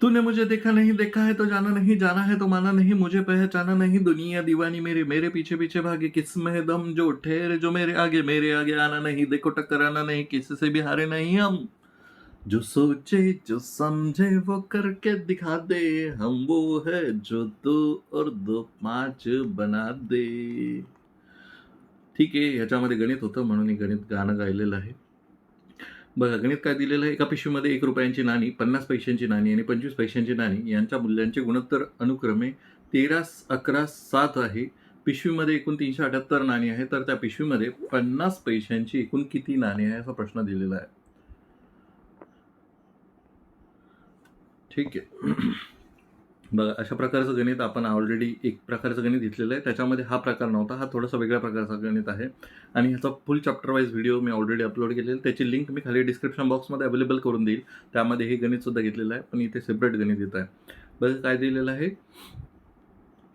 तूने मुझे देखा नहीं, देखा है तो जाना नहीं, जाना है तो माना नहीं, मुझे पहचाना नहीं। दुनिया दीवानी मेरे मेरे पीछे पीछे भागे। किसमें दम जो ठहरे, जो मेरे आगे मेरे आगे आना नहीं। देखो टकराना नहीं किसी से भी हारे नहीं हम। जो सोचे, जो समझे, वो करके दिखा दे। हम वो है जो दो और दो पाच बना दे। ठीक आहे ह्याच्यामध्ये गणित होतं म्हणून गणित गाणं गायलेलं आहे बघा गणित काय दिलेलं आहे? एका पिशवीमध्ये एक रुपयांची नाणी पन्नास पैशांची नाणी आणि पंचवीस पैशांची नाणी यांच्या मूल्यांचे गुणोत्तर अनुक्रमे तेरा अकरा सात आहे. पिशवीमध्ये एकूण तीनशे अठ्याहत्तर नाणी आहे तर त्या पिशवीमध्ये पन्नास पैशांची एकूण किती नाणी आहे असा प्रश्न दिलेला आहे. ठीक आहे. बघा अशा प्रकारचं गणित आपण ऑलरेडी एक प्रकारचं गणित घेतलेलं आहे. त्याच्यामध्ये हा प्रकार नव्हता हा थोडासा वेगळ्या प्रकारचा गणित आहे. आणि ह्याचा फुल चॅप्टर वाईज व्हिडिओ मी ऑलरेडी अपलोड केलेला त्याची लिंक मी खाली डिस्क्रिप्शन बॉक्समध्ये अवेलेबल करून देईल. त्यामध्ये हे गणितसुद्धा घेतलेलं आहे. पण इथे सेपरेट गणित येत आहे. बघा काय दिलेलं आहे?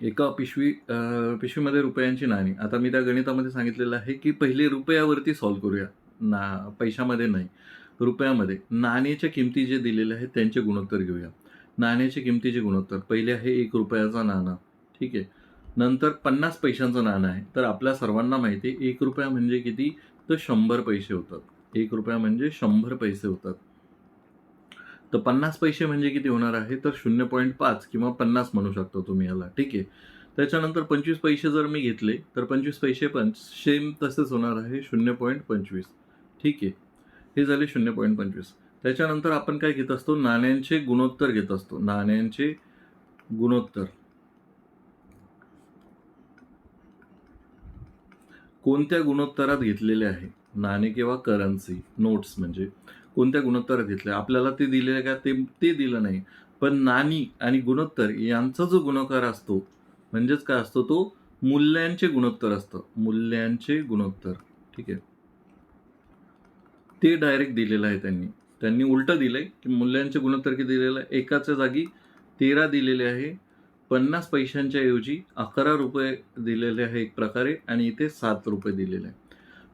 एका पिशवी पिशवीमध्ये रुपयांची नाणी. आता मी त्या गणितामध्ये सांगितलेलं आहे की पहिले रुपयावरती सॉल्व करूया. ना पैशामध्ये नाही. रुपयामध्ये. नाण्याच्या किमती जे दिलेल्या आहेत त्यांचे गुणोत्तर घेऊया. नाण्याचे किमतीचे गुणोत्तर. पहिले आहे एक रुपयाचा नाणं. ठीक आहे? नंतर पन्नास पैशांचं नाणं आहे. तर आपल्या सर्वांना माहिती आहे एक रुपया म्हणजे किती? तर शंभर पैसे होतात. एक रुपया म्हणजे शंभर पैसे होतात. तर पन्नास पैसे म्हणजे किती होणार आहे? तर शून्य पॉईंट पाच किंवा पन्नास म्हणू शकतो तुम्ही याला. ठीक आहे? त्याच्यानंतर पंचवीस पैसे जर मी घेतले तर पंचवीस पैसे पण सेम तसेच होणार आहे शून्य पॉईंट पंचवीस. ठीक आहे? हे झाले शून्य पॉईंट पंचवीस. त्याच्यानंतर आपण काय घेत असतो? नाण्यांचे गुणोत्तर घेत असतो. नाण्यांचे गुणोत्तर. कोणत्या गुणोत्तरात घेतलेले आहे? नाणे किंवा करन्सी नोट्स म्हणजे. कोणत्या गुणोत्तरात घेतले? आपल्याला ते दिलेले का? ते ते दिलं नाही. पण नाणी आणि गुणोत्तर यांचा जो गुणकार असतो म्हणजेच काय असतो? तो मूल्यांचे गुणोत्तर असतं. मूल्यांचे गुणोत्तर. ठीक आहे. ते डायरेक्ट दिलेलं आहे त्यांनी. त्यांनी उलटं दिलंय की मूल्यांचे गुणोत्तर किती दिलेलं आहे एकाच्या जागी तेरा दिलेले आहे. पन्नास पैशांच्या ऐवजी अकरा रुपये दिलेले आहे एक प्रकारे आणि इथे सात रुपये दिलेले आहे.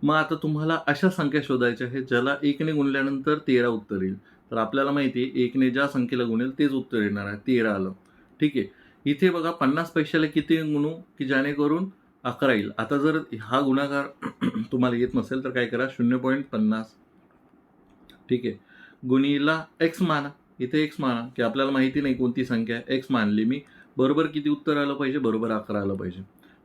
मग आता तुम्हाला अशा संख्या शोधायच्या आहेत ज्याला एकने गुणल्यानंतर तेरा उत्तर येईल. तर आपल्याला माहिती आहे एकने ज्या संख्येला गुणेल तेच उत्तर येणार आहे. तेरा आलं. ठीक आहे. इथे बघा पन्नास पैशाला किती गुणू की जेणेकरून अकरा येईल? आता जर हा गुणाकार तुम्हाला येत नसेल तर काय करा शून्य पॉईंट पन्नास. ठीक आहे. गुणीला एक्स माना. इथे एक्स माना. की आपल्याला माहिती नाही कोणती संख्या आहे. एक्स मानली मी. बरोबर किती उत्तर आलं पाहिजे? बरोबर अकरा आलं पाहिजे.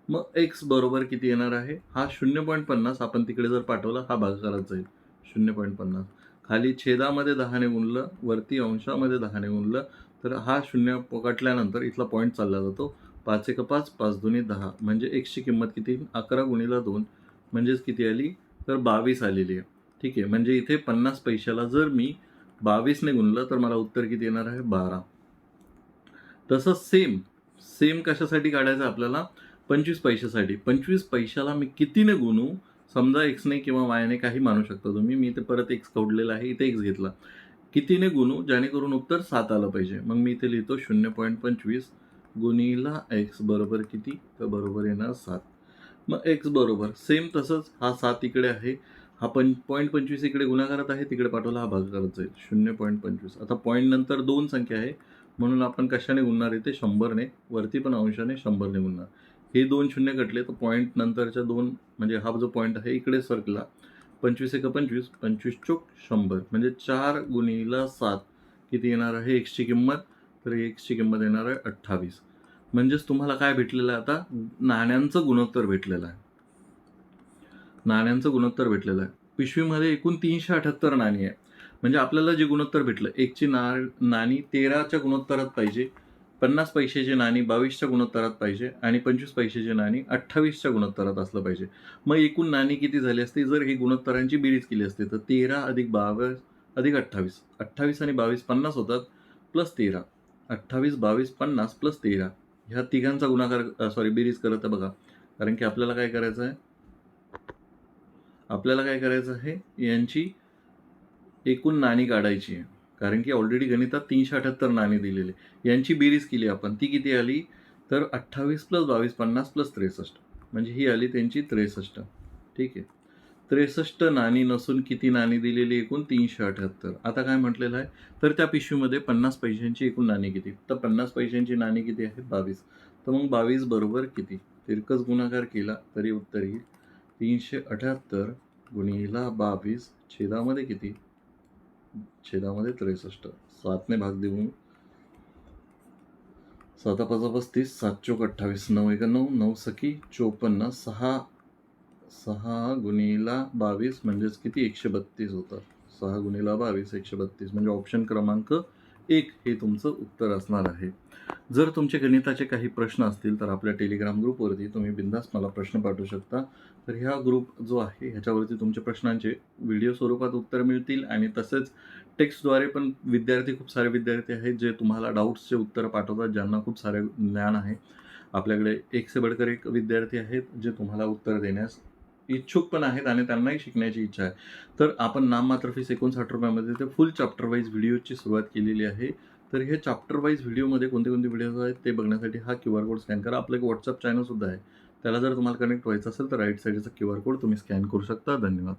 मग एक्स बरोबर किती येणार आहे? हा शून्य पॉईंट पन्नास. आपण तिकडे जर पाठवला हा भागाकारात जाईल शून्य पॉईंट पन्नास. खाली छेदामध्ये दहाने गुणलं वरती अंशामध्ये दहाने गुणलं तर हा शून्य पकटल्यानंतर इथला पॉईंट चालला जातो. पाच एक पाच पाच दोन्ही दहा. म्हणजे एक्सची किंमत किती? अकरा गुणीला दोन. म्हणजेच किती आली? तर बावीस आलेली आहे. ठीक आहे. म्हणजे इथे पन्नास पैशाला जर मी बावीसने गुणलं तर मला उत्तर किती येणार आहे? बारा. तसंच सेम सेम कशासाठी काढायचं आपल्याला? पंचवीस पैशासाठी. पंचवीस पैशाला मी कितीने गुणू? समजा एक्सने किंवा वायने काही मानू शकता तुम्ही. मी इथे परत एक्स काढलेला आहे. इथे एक्स घेतला. कितीने गुणू? जेणेकरून उत्तर सात आलं पाहिजे. मग मी इथे लिहितो शून्य पॉईंट पंचवीस गुणीला एक्स बरोबर किती? तर बरोबर येणार सात. मग एक्स बरोबर. सेम तसंच हा सात इकडे आहे. हा पं पॉईंट पंचवीस इकडे गुणाकारात आहे तिकडे पाठवला हा भागाकारात जाईल. शून्य पॉईंट पंचवीस. आता पॉईंट नंतर दोन संख्या आहे म्हणून आपण कशाने गुणणार इथे शंभरने वरती पण अंशाने शंभरने गुणणार. हे दोन शून्य कटले तर पॉईंट नंतरच्या दोन म्हणजे हा जो पॉईंट आहे इकडे सरकला पंचवीस एक पंचवीस पंचवीस चोक शंभर. म्हणजे चार गुणीला सात किती येणार आहे? एक्सची किंमत तर एक्सची किंमत येणार आहे अठ्ठावीस. म्हणजेच तुम्हाला काय भेटलेलं आहे आता? नाण्यांचं गुणोत्तर भेटलेलं आहे. नाण्यांचं गुणोत्तर भेटलेलं आहे. पिशवीमध्ये एकूण तीनशे अठ्याहत्तर नाणी आहे म्हणजे आपल्याला जे गुणोत्तर भेटलं एकची ना नाणी तेराच्या गुणोत्तरात पाहिजे पन्नास पैशाची नाणी बावीसच्या गुणोत्तरात पाहिजे आणि पंचवीस पैशाची नाणी अठ्ठावीसच्या गुणोत्तरात असलं पाहिजे. मग एकूण नाणी किती झाली असती? जर ही गुणोत्तरांची बेरीज केली असती तर तेरा अधिक बावीस अधिक अठ्ठावीस. अठ्ठावीस आणि बावीस पन्नास होतात प्लस तेरा. अठ्ठावीस बावीस पन्नास प्लस तेरा. ह्या तिघांचा गुणाकार सॉरी बेरीज करत आहे बघा. कारण की आपल्याला काय करायचं आहे आपल्याला काय करायचं आहे? यांची एकूण नाणी काढायची आहे. कारण की ऑलरेडी गणितात तीनशे अठ्याहत्तर नाणी दिलेली यांची बेरीज केली आपण. ती किती आली? तर अठ्ठावीस प्लस बावीस पन्नास प्लस त्रेसष्ट. म्हणजे ही आली त्यांची त्रेसष्ट. ठीक आहे. त्रेसष्ट नाणी नसून किती नाणी दिलेली? एकूण तीनशे अठ्याहत्तर. आता काय म्हटलेलं आहे? तर त्या पिशवीमध्ये पन्नास पैशांची एकूण नाणी किती? तर पन्नास पैशांची नाणी किती आहे बावीस. तर मग बावीस बरोबर किती? तिरकस गुणाकार केला तरी उत्तर येईल. तीनशे अठ्याहत्तर गुणिला बावीस छेदामध्ये किती? छेदामध्ये त्रेसष्ट. सातने भाग देऊन. साता पाचा पस्तीस सात चोक अठ्ठावीस नऊ एक नऊ नऊ सखी चोपन्न सहा सहा गुणिला बावीस म्हणजेच किती? एकशे बत्तीस होतात सहा गुणिला बावीस एकशे बत्तीस. म्हणजे ऑप्शन क्रमांक एक हे तुमचं उत्तर असणार आहे. जर तुमचे गणिताचे काही प्रश्न असतील तर आपल्या टेलिग्राम ग्रुपवरती तुम्ही बिंदास मला प्रश्न पाठवू शकता. तर ह्या ग्रुप जो आहे ह्याच्यावरती तुमच्या प्रश्नांचे व्हिडिओ स्वरूपात उत्तर मिळतील आणि तसेच टेक्स्टद्वारे पण विद्यार्थी खूप सारे विद्यार्थी आहेत जे तुम्हाला डाऊट्सचे उत्तर पाठवतात ज्यांना खूप सारे ज्ञान आहे. आपल्याकडे एक से बडकर एक विद्यार्थी आहेत जे तुम्हाला उत्तर देण्यास इच्छुक पण आहेत आणि त्यांनाही शिकण्याची इच्छा आहे. तर आपण नाममात्र फीस एकोणसाठ रुपयामध्ये ते फुल चॅप्टर वाईज व्हिडिओची सुरुवात केलेली आहे. तर हे चॅप्टर वाईज व्हिडिओमध्ये कोणते कोणते व्हिडिओज आहेत ते बघण्यासाठी हा क्यू आर कोड स्कॅन करा. आपलं एक व्हॉट्सअप चॅनलसुद्धा आहे. त्याला जर तुम्हाला कनेक्ट व्हायचं असेल तर राईट साईडचा क्यू आर कोड तुम्ही स्कॅन करू शकता. धन्यवाद.